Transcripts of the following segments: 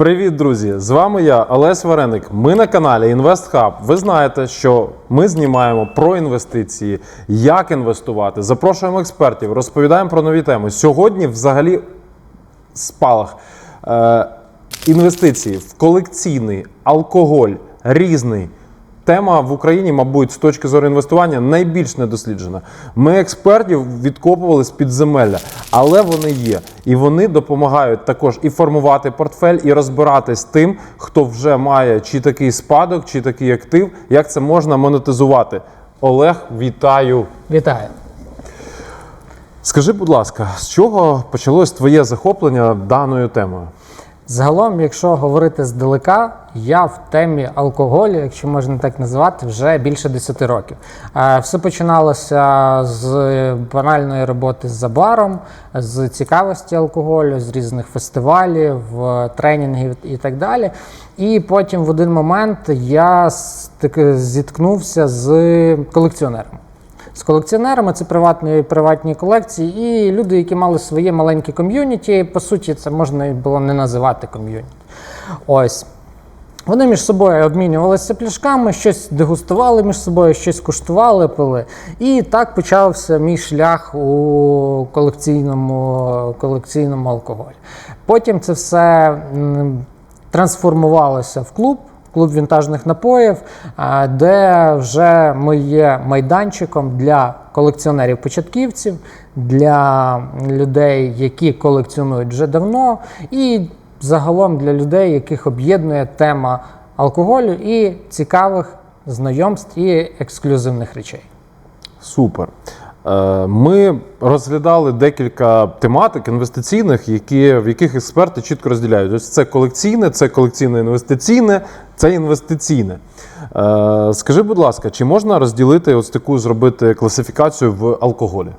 Привіт, друзі! З вами я, Олесь Вареник. Ми на каналі InvestHub. Ви знаєте, що ми знімаємо про інвестиції, як інвестувати, запрошуємо експертів, розповідаємо про нові теми. Сьогодні, взагалі, спалах е, інвестиції в колекційний алкоголь різний. Тема в Україні, мабуть, з точки зору інвестування найбільш недосліджена. Ми експертів відкопували з підземелля, але вони є. І вони допомагають також і формувати портфель, і розбиратись з тим, хто вже має чи такий спадок, чи такий актив, як це можна монетизувати. Олег, вітаю! Вітаю. Скажи, будь ласка, з чого почалось твоє захоплення даною темою? Загалом, якщо говорити здалека, я в темі алкоголю, якщо можна так назвати, вже більше 10 років. Е, Все починалося з банальної роботи з баром, з цікавості алкоголю, з різних фестивалів, тренінгів і так далі. І потім в один момент я зіткнувся з колекціонером. З колекціонерами це приватні, приватні колекції, і люди, які мали своє маленьке ком'юніті, по суті, це можна було не називати ком'юніті. Ось. Вони між собою обмінювалися пляшками, щось дегустували між собою, щось куштували, пили. І так почався мій шлях у колекційному, колекційному алкоголі. Потім це все трансформувалося в клуб. Клуб вінтажних напоїв, де вже ми є майданчиком для колекціонерів-початківців, для людей, які колекціонують вже давно, і загалом для людей, яких об'єднує тема алкоголю і цікавих знайомств і ексклюзивних речей. Супер. Е, Ми розглядали декілька тематик інвестиційних, які, в яких експерти чітко розділяють. Ось це колекційне, це колекційно-інвестиційне, це інвестиційне. Е, Скажи, будь ласка, чи можна розділити ось таку зробити класифікацію в алкоголі?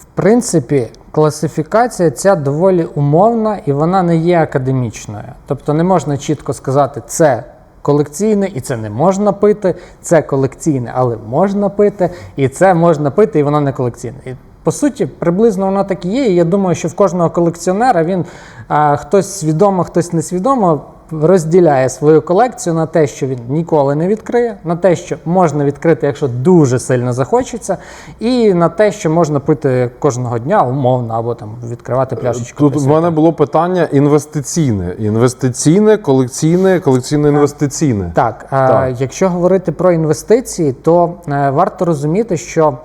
В принципі, класифікація ця доволі умовна і вона не є академічною. Тобто не можна чітко сказати, це колекційне і це не можна пити, це колекційне, але можна пити, і це можна пити, і воно не колекційне. І, по суті, приблизно воно так і є. І я думаю, що в кожного колекціонера він а, хтось свідомо, хтось несвідомо розділяє свою колекцію на те, що він ніколи не відкриє, на те, що можна відкрити, якщо дуже сильно захочеться, і на те, що можна пити кожного дня умовно, або там відкривати пляшечку. Тут в мене було питання інвестиційне. Інвестиційне, колекційне, колекційно-інвестиційне. Так, Так. якщо говорити про інвестиції, то е, варто розуміти, що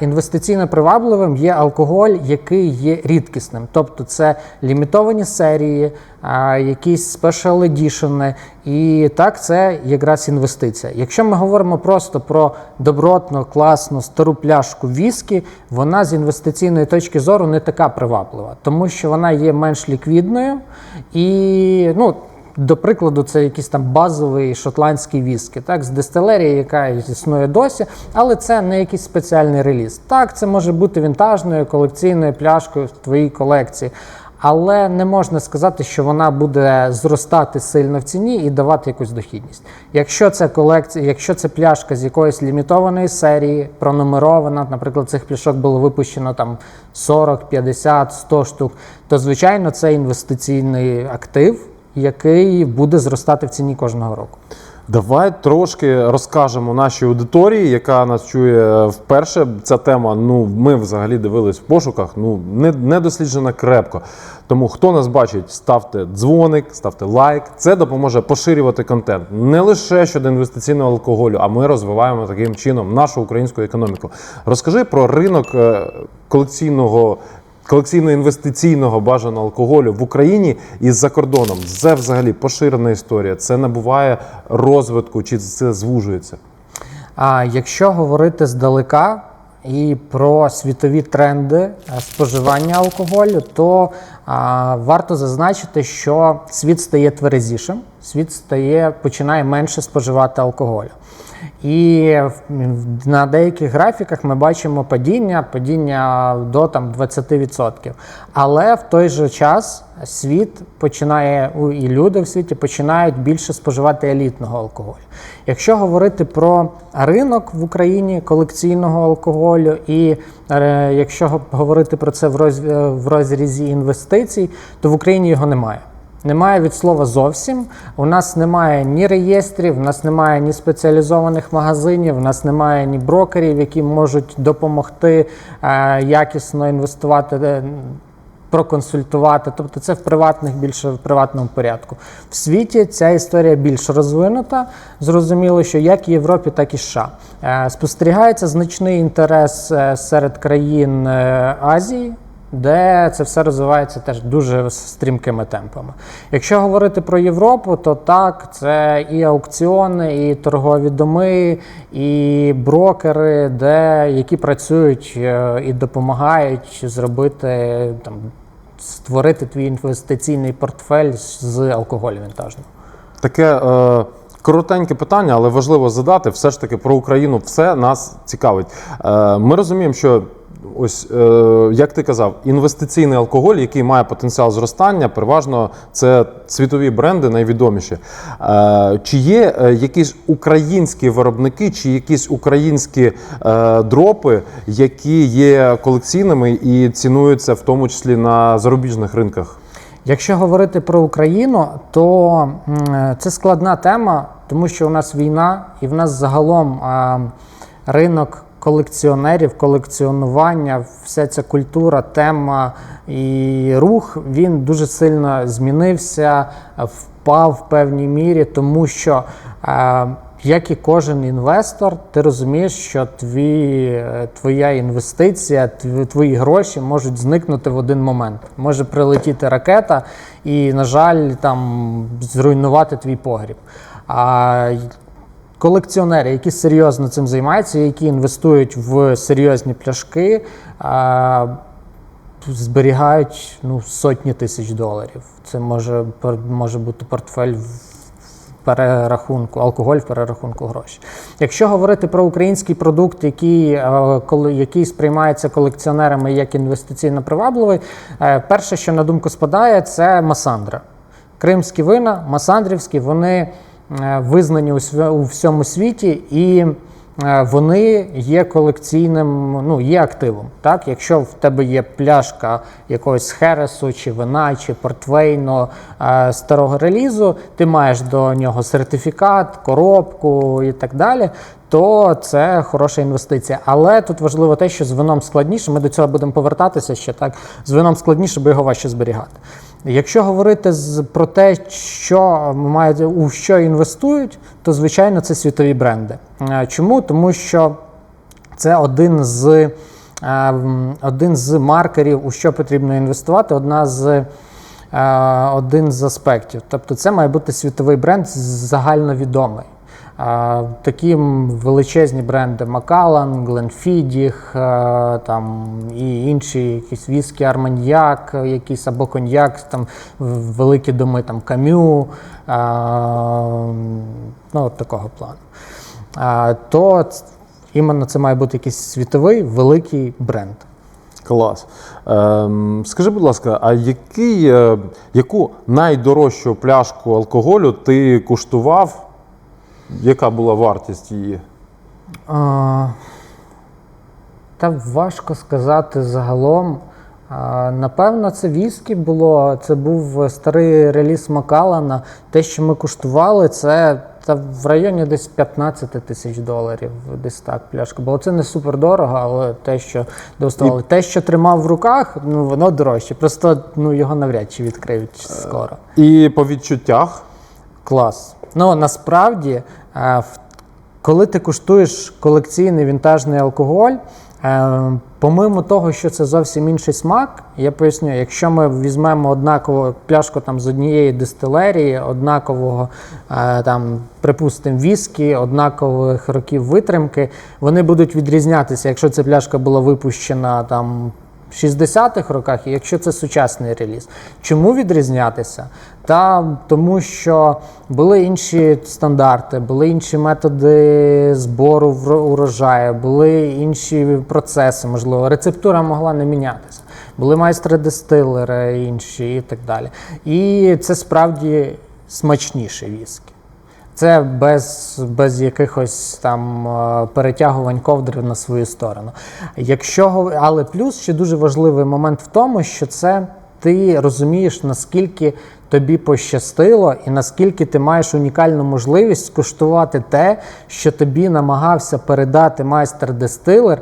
інвестиційно привабливим є алкоголь, який є рідкісним. Тобто це лімітовані серії, якісь special edition, і так це якраз інвестиція. Якщо ми говоримо просто про добротну, класну стару пляшку віскі, вона з інвестиційної точки зору не така приваблива, тому що вона є менш ліквідною і ну. До прикладу, це якийсь там базовий шотландський віскі, так, з дистилерії, яка існує досі, але це не якийсь спеціальний реліз. Так, це може бути вінтажною колекційною пляшкою в твоїй колекції, але не можна сказати, що вона буде зростати сильно в ціні і давати якусь дохідність. Якщо це колекція, якщо це пляшка з якоїсь лімітованої серії, пронумерована, наприклад, цих пляшок було випущено там 40, 50, 100 штук, то звичайно це інвестиційний актив який буде зростати в ціні кожного року. Давай трошки розкажемо нашій аудиторії, яка нас чує вперше. Ця тема, ну ми взагалі дивились в пошуках, ну не, не досліджена крепко. Тому хто нас бачить, ставте дзвоник, ставте лайк. Це допоможе поширювати контент не лише щодо інвестиційного алкоголю, а ми розвиваємо таким чином нашу українську економіку. Розкажи про ринок е, колекційного. Колекційно-інвестиційного бажаного алкоголю в Україні і за кордоном. Це взагалі поширена історія. Це набуває розвитку, чи це звужується. А якщо говорити здалека і про світові тренди е, споживання алкоголю, то варто зазначити, що світ стає тверезішим, світ стає починає менше споживати алкоголю. І на деяких графіках ми бачимо падіння, падіння до там 20%. Але в той же час світ починає і люди в світі починають більше споживати елітного алкоголю. Якщо говорити про ринок в Україні колекційного алкоголю, і е, якщо говорити про це в розрізі інвестицій, то в Україні його немає. Немає від слова зовсім. У нас немає ні реєстрів, у нас немає ні спеціалізованих магазинів, у нас немає ні брокерів, які можуть допомогти е, якісно інвестувати. е, Проконсультувати, тобто це в приватних більше в приватному порядку. В світі ця історія більш розвинута. Зрозуміло, що як в Європі, так і США. Е, Спостерігається значний інтерес е, серед країн Азії, де це все розвивається теж дуже стрімкими темпами. Якщо говорити про Європу, то так, це і аукціони, і торгові доми, і брокери, де, які працюють е, і допомагають зробити там. Створити твій інвестиційний портфель з алкоголю вінтажного. Таке е, коротеньке питання, але важливо задати. Все ж таки про Україну все нас цікавить. Е, ми розуміємо, що ось е, як ти казав, інвестиційний алкоголь, який має потенціал зростання, переважно це світові бренди найвідоміші. Е, чи є е, якісь українські виробники, чи якісь українські дропи, які є колекційними і цінуються в тому числі на зарубіжних ринках? Якщо говорити про Україну, то це складна тема, тому що у нас війна, і в нас загалом ринок колекціонерів, колекціонування, вся ця культура, тема і рух він дуже сильно змінився, впав в певній мірі, тому що. а, як і кожен інвестор, ти розумієш, що твій, е, твоя інвестиція, твої гроші можуть зникнути в один момент. Може прилетіти ракета і, на жаль, там зруйнувати твій погріб. А колекціонери, які серйозно цим займаються, які інвестують в серйозні пляшки, зберігають ну, сотні тисяч доларів. Це може, може бути портфель в перерахунку, алкоголь в перерахунку грошей. Якщо говорити про український продукт, який, е, який сприймається колекціонерами як інвестиційно привабливий, е, перше, що на думку спадає, це масандра. Кримські вина, масандрівські, вони визнані у всьому світі і е, вони є колекційним, ну є активом. Так, якщо в тебе є пляшка якогось хересу, чи вина, чи портвейну е, старого релізу, ти маєш до нього сертифікат, коробку і так далі. То це хороша інвестиція. Але тут важливо те, що з вином складніше. Ми до цього будемо повертатися ще так. З вином складніше, бо його важче зберігати. Якщо говорити про те, що мають у що інвестують, то звичайно це світові бренди. Е, Чому? Тому що це один з, е, один з маркерів, у що потрібно інвестувати, одна з, е, один з аспектів. Тобто це має бути світовий бренд загальновідомий. Е, Такі величезні бренди е, там і інші якісь віскі Арманьяк, якісь або коньяк, там великі доми, там Камю, е, ну от такого плану. А, то іменно це має бути якийсь світовий великий бренд. Клас. Ем, скажи, будь ласка, а який, е, яку найдорожчу пляшку алкоголю ти куштував? Яка була вартість її? А, та важко сказати загалом. А, напевно, це віскі було. Це був старий реліз Макалана. Те, що ми куштували, це та в районі десь 15 тисяч доларів. Десь так пляшка. Бо це не супер дорого, але те, що доставали. Те, що тримав в руках, ну воно дорожче. Просто ну, його навряд чи відкриють скоро. І по відчуттях? Клас. Ну насправді, е, коли ти куштуєш колекційний вінтажний алкоголь, е, помимо того, що це зовсім інший смак, я поясню, якщо ми візьмемо однакову пляшку там з однієї дистилерії, однакового е, там, припустимо, віскі, однакових років витримки, вони будуть відрізнятися, якщо ця пляшка була випущена там. В 60-х роках, якщо це сучасний реліз. Чому відрізнятися? Та тому, що були інші стандарти, були інші методи збору урожаю, були інші процеси, можливо, рецептура могла не мінятися. Були майстри-дистилери інші і так далі. І це справді смачніше віскі. Це без, без якихось там е, перетягувань ковдри на свою сторону. Якщо, але плюс ще дуже важливий момент в тому, що це ти розумієш, наскільки тобі пощастило, і наскільки ти маєш унікальну можливість скуштувати те, що тобі намагався передати майстер-дистилер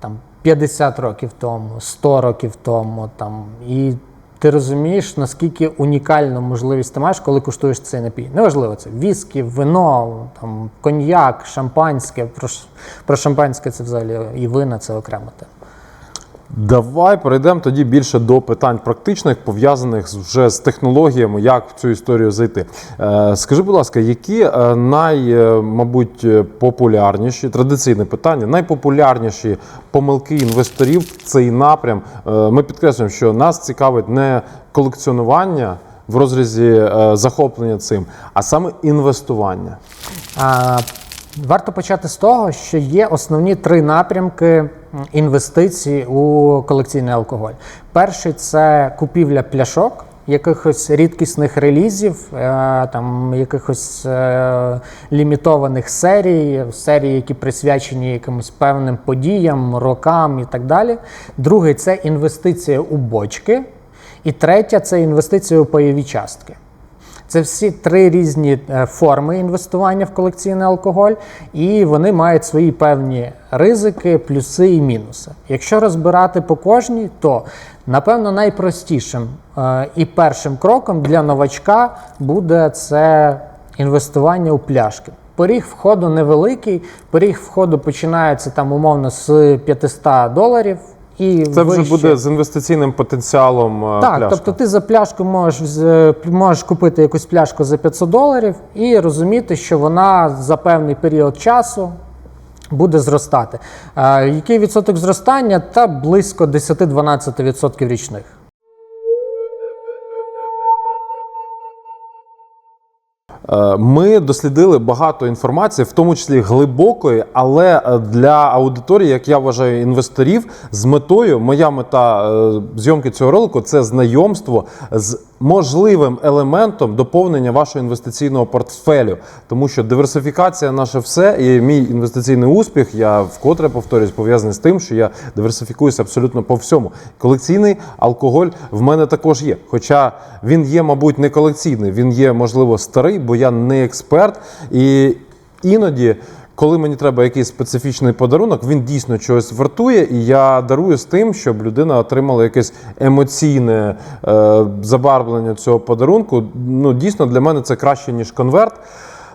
там 50 років тому, 100 років тому. Там, і ти розумієш, наскільки унікальну можливість ти маєш, коли куштуєш цей напій. Неважливо, це віскі, вино, там, коньяк, шампанське. Про, про шампанське це взагалі і вина це окрема тема. Давай перейдемо тоді більше до питань практичних, пов'язаних вже з технологіями, як в цю історію зайти. Е, скажи, будь ласка, які е, най, е, мабуть, популярніші, традиційне питання, найпопулярніші помилки інвесторів в цей напрям? Ми підкреслюємо, що нас цікавить не колекціонування в розрізі захоплення цим, а саме інвестування. А, варто почати з того, що є основні три напрямки інвестицій у колекційний алкоголь. Перший це купівля пляшок. Якихось рідкісних релізів, е, там якихось е, лімітованих серій, серій, які присвячені якимось певним подіям, рокам і так далі. Другий це інвестиція у бочки. І третя це інвестиція у пайові частки. Це всі три різні е, форми інвестування в колекційний алкоголь, і вони мають свої певні ризики, плюси і мінуси. Якщо розбирати по кожній, то напевно найпростішим е, і першим кроком для новачка буде це інвестування у пляшки. Поріг входу невеликий, поріг входу починається там умовно з 500 доларів. І Це вже вище. буде з інвестиційним потенціалом е, Так, пляшка. тобто ти за пляшку можеш, можеш купити якусь пляшку за 500 доларів і розуміти, що вона за певний період часу буде зростати. Який відсоток зростання? Та близько 10-12% річних. Ми дослідили багато інформації, в тому числі глибокої, але е, для аудиторії, як я вважаю, інвесторів з метою, моя мета е, зйомки цього ролику це знайомство з можливим елементом доповнення вашого інвестиційного портфелю, тому що диверсифікація наше все, і мій інвестиційний успіх, я вкотре повторюсь, пов'язаний з тим, що я диверсифікуюся абсолютно по всьому. Колекційний алкоголь в мене також є. Хоча він є, мабуть, не колекційний, він є, можливо, старий, бо я не експерт. І іноді, коли мені треба якийсь специфічний подарунок, він дійсно чогось вартує, і я дарую з тим, щоб людина отримала якесь емоційне е, забарвлення цього подарунку. Ну, дійсно, для мене це краще, ніж конверт.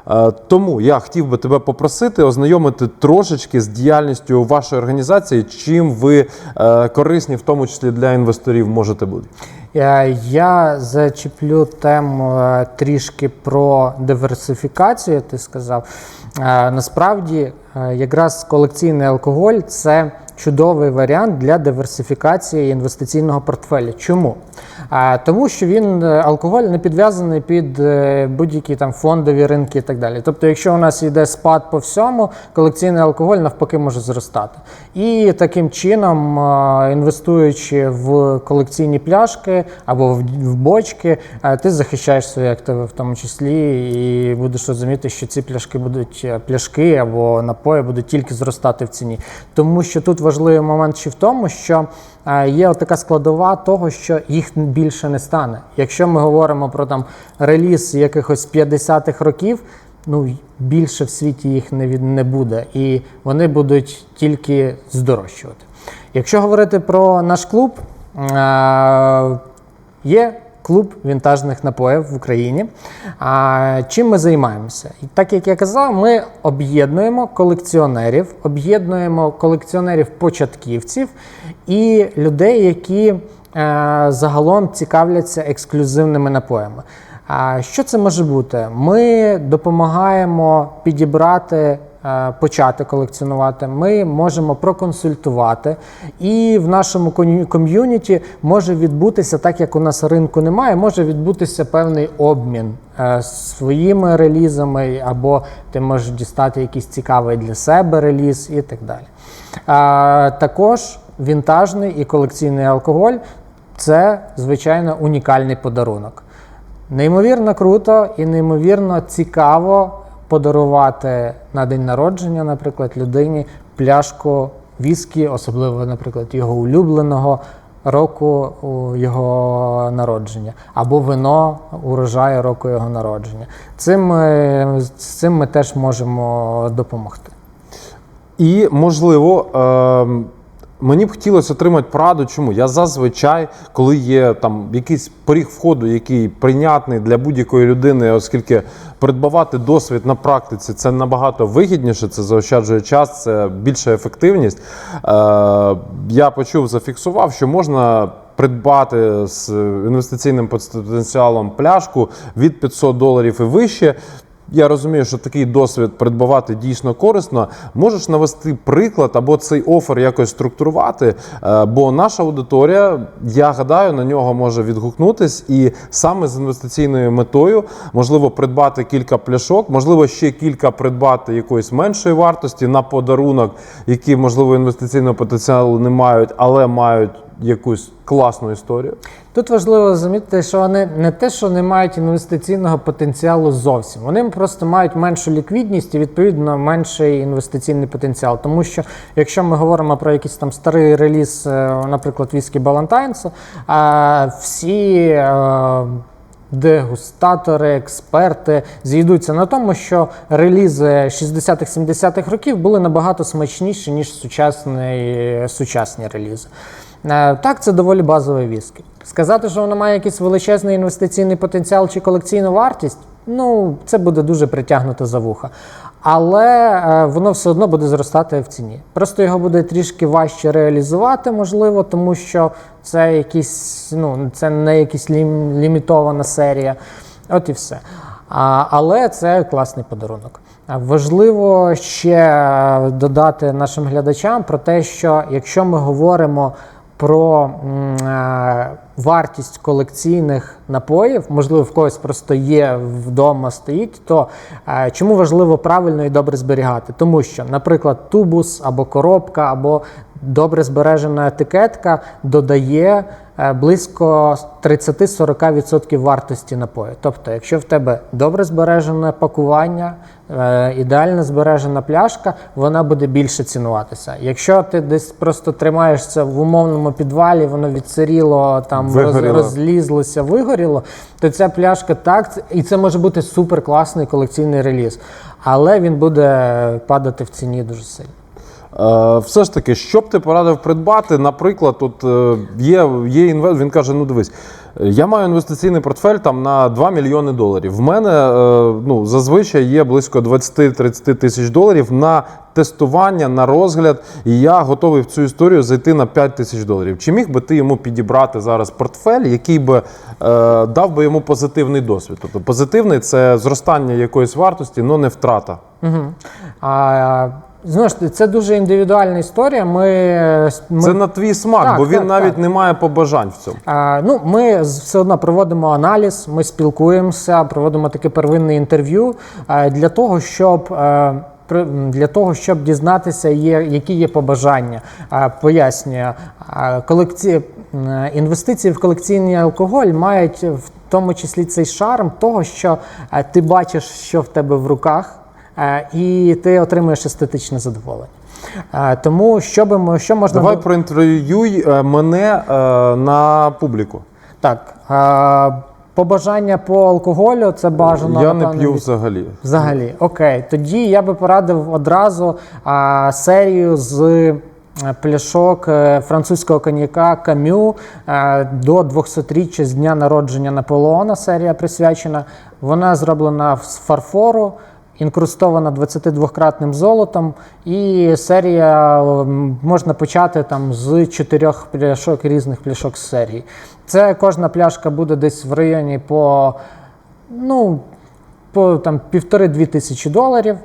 Е, Тому я хотів би тебе попросити ознайомити трошечки з діяльністю вашої організації, чим ви е, корисні, в тому числі для інвесторів, можете бути. Е, Я зачеплю тему е, трішки про диверсифікацію, ти сказав. Е, Насправді, якраз колекційний алкоголь це чудовий варіант для диверсифікації інвестиційного портфеля. Чому? Тому що він е, алкоголь не підв'язаний під е, будь-які там фондові ринки і так далі. Тобто, якщо у нас йде спад по всьому, колекційний алкоголь навпаки може зростати. І таким чином, е, інвестуючи в колекційні пляшки або в, бочки, ти захищаєш свої активи в тому числі, і будеш розуміти, що ці пляшки будуть пляшки або напої будуть тільки зростати в ціні. Тому що тут важливий момент ще в тому, що є така складова того, що їх більше не стане. Якщо ми говоримо про там реліз якихось 50-х років. Ну, більше в світі їх не, від, не буде, і вони будуть тільки здорожчувати. Якщо говорити про наш клуб, е- є клуб вінтажних напоїв в Україні. А, чим ми займаємося? І так як я казав, ми об'єднуємо колекціонерів, об'єднуємо колекціонерів-початківців і людей, які е- загалом цікавляться ексклюзивними напоями. А що це може бути? Ми допомагаємо підібрати, почати колекціонувати. Ми можемо проконсультувати, і в нашому ком'юніті може відбутися, так як у нас ринку немає, може відбутися певний обмін е, своїми релізами, або ти можеш дістати якийсь цікавий для себе реліз і так далі. Також вінтажний і колекційний алкоголь це звичайно унікальний подарунок. Неймовірно круто і неймовірно цікаво подарувати на день народження, наприклад, людині пляшку віскі, особливо, наприклад, його улюбленого року його народження, або вино урожаю року його народження. Цим, ми- з цим ми теж можемо допомогти. І можливо. ем, Мені б хотілося отримати пораду, чому я зазвичай, коли є там якийсь поріг входу, який прийнятний для будь-якої людини, оскільки придбавати досвід на практиці це набагато вигідніше, це заощаджує час, це більша ефективність. Е, я почув, зафіксував, що можна придбати з інвестиційним потенціалом пляшку від 500 доларів і вище. Я розумію, що такий досвід придбавати дійсно корисно. Можеш навести приклад або цей офер якось структурувати, Е, бо наша аудиторія, я гадаю, на нього може відгукнутись, і саме з інвестиційною метою можливо придбати кілька пляшок, можливо, ще кілька придбати якоїсь меншої вартості на подарунок, які можливо інвестиційного потенціалу не мають, але мають якусь класну історію. Тут важливо замітити, що вони не те, що не мають інвестиційного потенціалу зовсім. Вони просто мають меншу ліквідність і відповідно менший інвестиційний потенціал. Тому що якщо ми говоримо про якийсь там старий реліз, е, наприклад, віскі Балантайнсу, всі. е, Дегустатори, експерти зійдуться на тому, що релізи 60-х, 70-х років були набагато смачніші, ніж сучасні, сучасні релізи. Е, Так, це доволі базовий віскі. Сказати, що воно має якийсь величезний інвестиційний потенціал чи колекційну вартість, ну це буде дуже притягнуто за вуха. Але е, воно все одно буде зростати в ціні. Просто його буде трішки важче реалізувати, можливо, тому що це якісь, ну, це не якась лім, лімітована серія. От і все. А, але це класний подарунок. Важливо ще е, додати нашим глядачам про те, що якщо ми говоримо про е, вартість колекційних напоїв, можливо, в когось просто є вдома стоїть, то е, чому важливо правильно і добре зберігати? Тому що, наприклад, тубус або коробка, або добре збережена етикетка додає близько 30-40% вартості напою. Тобто, якщо в тебе добре збережене пакування, е, ідеально збережена пляшка, вона буде більше цінуватися. Якщо ти десь просто тримаєшся в умовному підвалі, воно відсиріло, там Вигоріло. розлізлося, вигоріло, то ця пляшка так, і це може бути супер класний колекційний реліз, але він буде падати в ціні дуже сильно. Е, все ж таки, що б ти порадив придбати? Наприклад, от е, є, є інвестор, він каже: ну дивись, я маю інвестиційний портфель там на 2 мільйони доларів. В мене е, ну, зазвичай є близько 20-30 тисяч доларів на тестування, на розгляд, і я готовий в цю історію зайти на 5 тисяч доларів. Чи міг би ти йому підібрати зараз портфель, який би дав би йому позитивний досвід? Тобто позитивний це зростання якоїсь вартості, але не втрата. Угу. А, знову ж таки, це дуже індивідуальна історія. Ми, ми Це на твій смак, Так, бо він так, навіть так. не має побажань в цьому. А, ну, ми все одно проводимо аналіз, ми спілкуємося, проводимо таке первинне інтерв'ю а, для того, щоб. е, Для того, щоб дізнатися, є, які є побажання. А, Пояснюю, а, колекці... інвестиції в колекційний алкоголь мають в тому числі цей шарм того, що е, ти бачиш, що в тебе в руках, е, і ти отримуєш естетичне задоволення. Е, Тому що, би, ми- що можна Давай проінтерв'юй е, мене е, на публіку. Так, е, побажання по алкоголю це бажано. я не п'ю від- взагалі. Взагалі, окей. Тоді я би порадив одразу а, серію з е, пляшок е, французького коньяка Камю е, до 200-річчя з дня народження Наполеона. Серія присвячена. Вона зроблена з фарфору. Інкрустована 22-кратним золотом, і серія можна почати там з чотирьох пляшок різних пляшок з серії. Це кожна пляшка буде десь в районі по ну, по там півтори-дві тисячі доларів.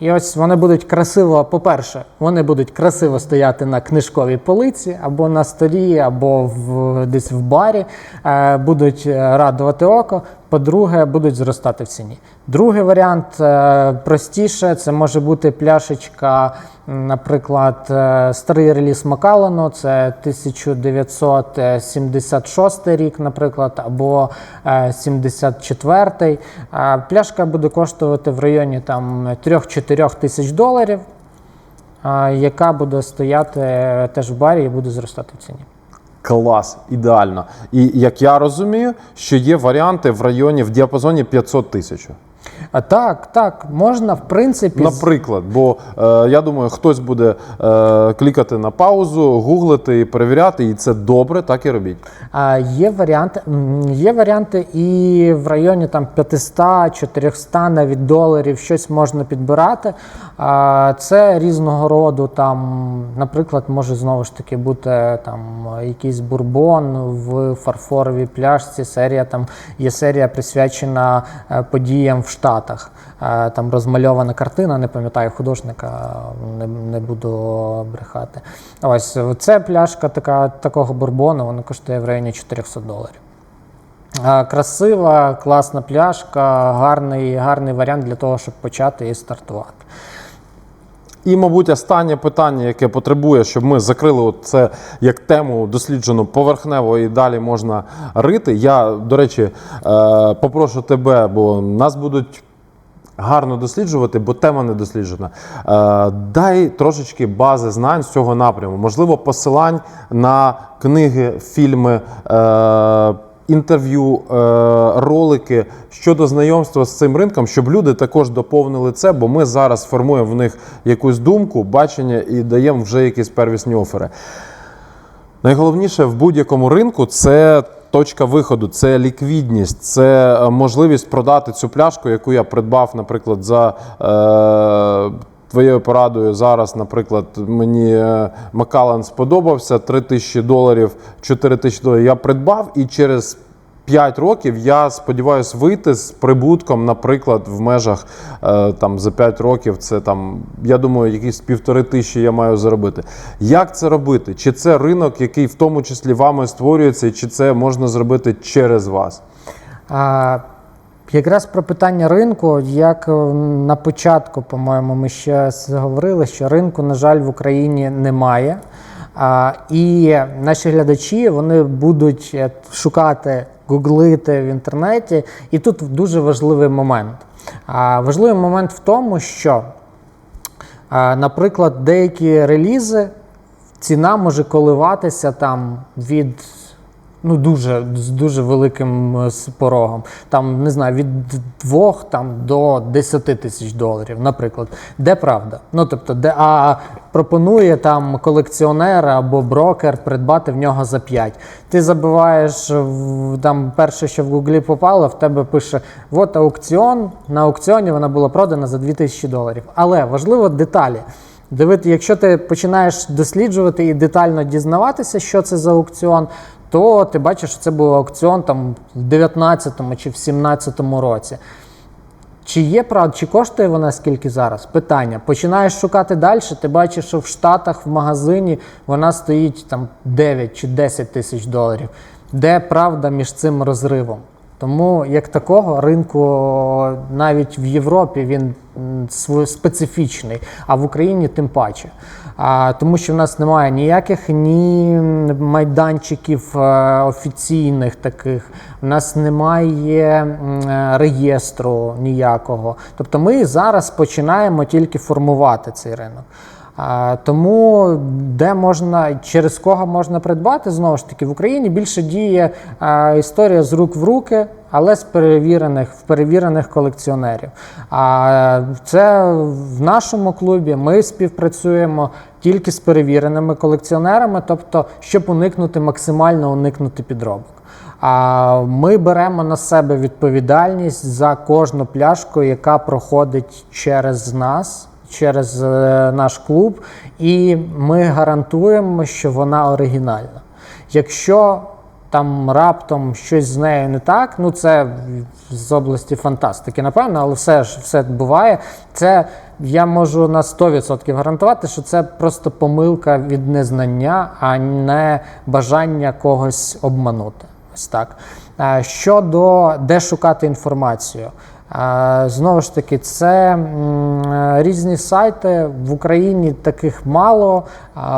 І ось вони будуть красиво, по-перше, вони будуть красиво стояти на книжковій полиці або на столі, або в, десь в барі, е, будуть е, радувати око. По-друге, будуть зростати в ціні. Другий варіант е, простіше, це може бути пляшечка, наприклад, е, старий реліз Макалану, це 1976 рік, наприклад, або е, 74 Е, Пляшка буде коштувати в районі там 3-4 тисяч доларів, яка буде стояти теж в барі і буде зростати в ціні. Клас, ідеально. І як я розумію, що є варіанти в районі в діапазоні 500 тисяч. А так, так, можна, в принципі, Наприклад, бо е, я думаю, хтось буде е, клікати на паузу, гуглити і перевіряти, і це добре, так і робіть. А, Є варіанти, є варіанти і в районі там 500, 400 навіть доларів щось можна підбирати. А, Це різного роду, там, наприклад, може знову ж таки бути там якийсь бурбон в фарфоровій пляшці. Серія там є серія присвячена е, подіям в Штатах. Е, Там розмальована картина, не пам'ятаю художника, не, не буду брехати. Ось це пляшка така, такого бурбону, вона коштує в районі 400 доларів. Е, Красива, класна пляшка, гарний, гарний варіант для того, щоб почати і стартувати. І, мабуть, останнє питання, яке потребує, щоб ми закрили це як тему досліджену поверхнево і далі можна рити. Я, до речі, е, попрошу тебе, бо нас будуть. Гарно досліджувати, бо тема не досліджена. Е, дай трошечки бази знань з цього напряму. Можливо, посилань на книги, фільми, е, інтерв'ю, е, ролики щодо знайомства з цим ринком, щоб люди також доповнили це, бо ми зараз формуємо в них якусь думку, бачення і даємо вже якісь первісні офери. Найголовніше в будь-якому ринку це точка виходу, це ліквідність, це е, можливість продати цю пляшку, яку я придбав, наприклад, за е, твоєю порадою. Зараз, наприклад, мені е, Макалан сподобався 3 тисячі доларів, 4 тисячі доларів. Я придбав і через 5 років я сподіваюся вийти з прибутком, наприклад, в межах е, там за 5 років. Це там, я думаю, якісь півтори тисячі я маю заробити. Як це робити? Чи це ринок, який в тому числі вами створюється, чи це можна зробити через вас? Якраз про питання ринку, як е, на початку, по-моєму, ми ще говорили, що ринку, на жаль, в Україні немає. А, і наші глядачі вони будуть е, шукати, гуглити в інтернеті. І тут дуже важливий момент. А, важливий момент в тому, що, а, наприклад, деякі релізи ціна може коливатися там від ну дуже з дуже великим е, порогом. Там не знаю, від 2 там до 10 тисяч доларів, наприклад. Де правда? Ну тобто, де а пропонує там колекціонер або брокер придбати в нього за 5. Ти забиваєш там перше, що в Гуглі попало, в тебе пише: от аукціон. На аукціоні вона була продана за 2000 доларів. Але важливо деталі. Дивити, якщо ти починаєш досліджувати і детально дізнаватися, що це за аукціон, то ти бачиш, що це був аукціон там в 19-му чи в 17-му році. Чи є правда, чи коштує вона скільки зараз? Питання. Починаєш шукати далі, ти бачиш, що в Штатах в магазині вона стоїть там 9 чи 10 тисяч доларів. Де правда між цим розривом? Тому як такого ринку навіть в Європі він специфічний, а в Україні тим паче. А, тому що в нас немає ніяких ні майданчиків е, офіційних таких, в нас немає е, реєстру ніякого. Тобто ми зараз починаємо тільки формувати цей ринок. Тому де можна, через кого можна придбати, знову ж таки, в Україні більше діє історія з рук в руки, але з перевірених, в перевірених колекціонерів. А це в нашому клубі ми співпрацюємо тільки з перевіреними колекціонерами, тобто, щоб уникнути максимально уникнути підробок. А ми беремо на себе відповідальність за кожну пляшку, яка проходить через нас, через е, наш клуб, і ми гарантуємо, що вона оригінальна. Якщо там раптом щось з нею не так, ну це з області фантастики, напевно, але все ж все буває. Це я можу на 100% гарантувати, що це просто помилка від незнання, а не бажання когось обманути. Ось так. Е, Щодо де шукати інформацію. Знову ж таки, це різні сайти. В Україні таких мало.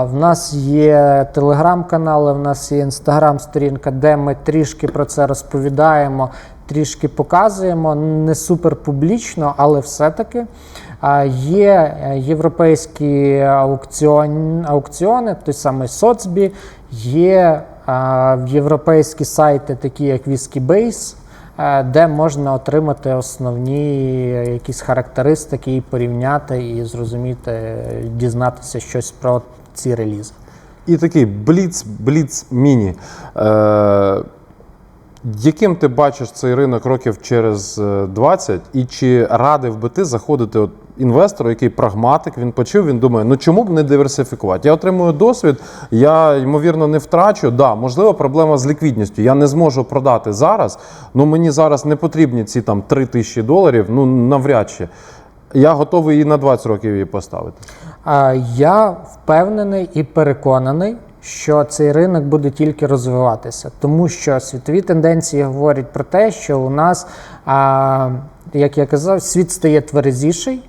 В нас є телеграм-канали, в нас є інстаграм-сторінка, де ми трішки про це розповідаємо, трішки показуємо. Не супер публічно, але все-таки. Є е, європейські аукціон, аукціони, той самий Соцбі, є європейські сайти, такі як WhiskeyBase, е, де можна отримати основні якісь характеристики і порівняти, і зрозуміти, е, дізнатися щось про ці релізи. І такий бліц, бліц міні. Е, яким ти бачиш цей ринок років через е, 20, і чи радив би ти заходити от інвестору, який прагматик, він почув, він думає, ну чому б не диверсифікувати? Я отримую досвід, я ймовірно не втрачу. Да, можливо, проблема з ліквідністю. Я не зможу продати зараз. Ну мені зараз не потрібні ці там 3 тисячі доларів. Ну навряд чи. Я готовий і на 20 років її поставити. Я впевнений і переконаний, що цей ринок буде тільки розвиватися, тому що світові тенденції говорять про те, що у нас, а, як я казав, світ стає тверезіший.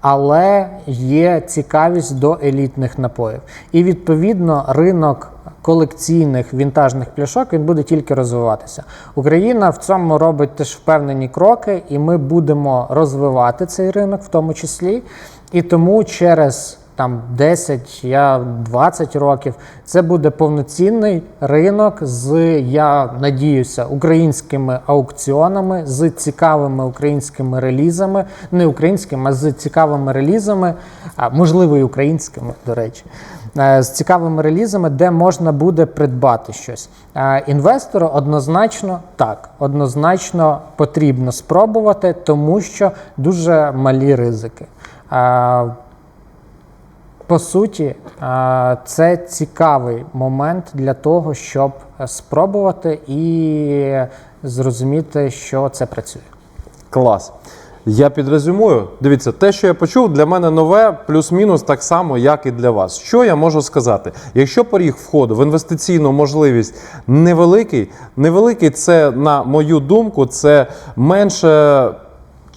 Але є цікавість до елітних напоїв. І відповідно ринок колекційних вінтажних пляшок він буде тільки розвиватися. Україна в цьому робить теж впевнені кроки, і ми будемо розвивати цей ринок в тому числі. І тому через там 10, я 20 років. Це буде повноцінний ринок з, я надіюся, українськими аукціонами, з цікавими українськими релізами, не українськими, а з цікавими релізами, а можливо, і українськими, до речі, е, з цікавими релізами, де можна буде придбати щось. Е, Інвестору однозначно так, однозначно потрібно спробувати, тому що дуже малі ризики. По суті, е, це цікавий момент для того, щоб спробувати і зрозуміти, що це працює. Клас. Я підрезюмую. Дивіться, те, що я почув, для мене нове, плюс-мінус так само, як і для вас. Що я можу сказати? Якщо поріг входу в інвестиційну можливість невеликий, невеликий це, на мою думку, це менше.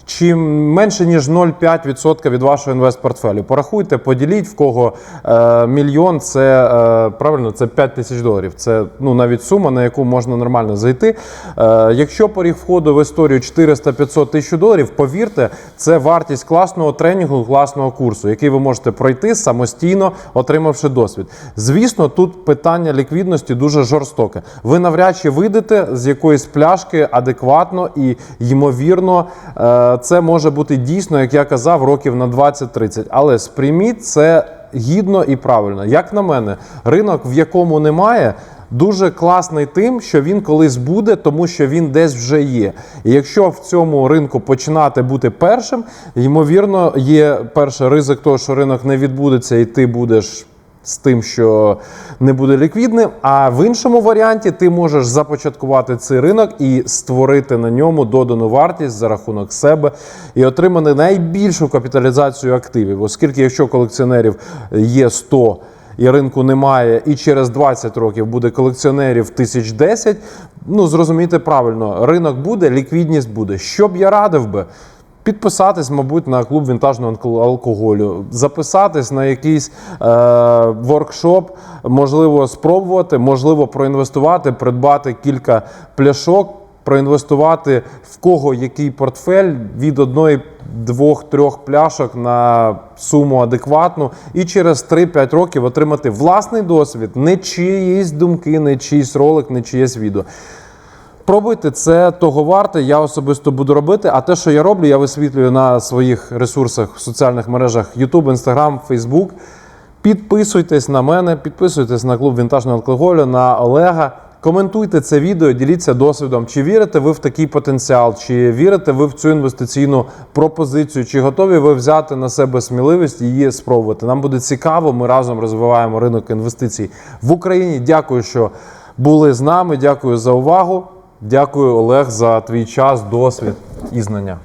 Чим менше ніж 0,5% від вашого інвестпортфелю. Порахуйте, поділіть в кого е, мільйон, це е, правильно, це 5 тисяч доларів. Це ну навіть сума, на яку можна нормально зайти. Е, якщо поріг входу в історію 400-500 тисяч доларів, повірте, це вартість класного тренінгу, класного курсу, який ви можете пройти самостійно, отримавши досвід. Звісно, тут питання ліквідності дуже жорстоке. Ви навряд чи вийдете з якоїсь пляшки адекватно і ймовірно. Е, це може бути дійсно, як я казав, років на 20-30. Але сприйміть це гідно і правильно. Як на мене, ринок, в якому немає. Дуже класний тим, що він колись буде, тому що він десь вже є. І якщо в цьому ринку починати бути першим, ймовірно, є перший ризик того, що ринок не відбудеться, і ти будеш з тим, що не буде ліквідним. А в іншому варіанті ти можеш започаткувати цей ринок і створити на ньому додану вартість за рахунок себе і отримати найбільшу капіталізацію активів, оскільки якщо колекціонерів є 100, і ринку немає, і через 20 років буде колекціонерів тисяч 10, ну зрозумійте правильно, ринок буде, ліквідність буде. Що б я радив би? Підписатись, мабуть, на клуб вінтажного алкоголю, записатись на якийсь е, воркшоп, можливо, спробувати, можливо, проінвестувати, придбати кілька пляшок, проінвестувати в кого який портфель від одної, двох, трьох пляшок на суму адекватну, і через 3-5 років отримати власний досвід, не чиїсь думки, не чийсь ролик, не чиєсь відео. Пробуйте, це того варте. Я особисто буду робити. А те, що я роблю, я висвітлюю на своїх ресурсах в соціальних мережах YouTube, Instagram, Facebook. Підписуйтесь на мене, підписуйтесь на клуб вінтажного алкоголю, на Олега. Коментуйте це відео, діліться досвідом. Чи вірите ви в такий потенціал, чи вірите ви в цю інвестиційну пропозицію, чи готові ви взяти на себе сміливість її спробувати? Нам буде цікаво. Ми разом розвиваємо ринок інвестицій в Україні. Дякую, що були з нами. Дякую за увагу. Дякую, Олег, за твій час, досвід і знання.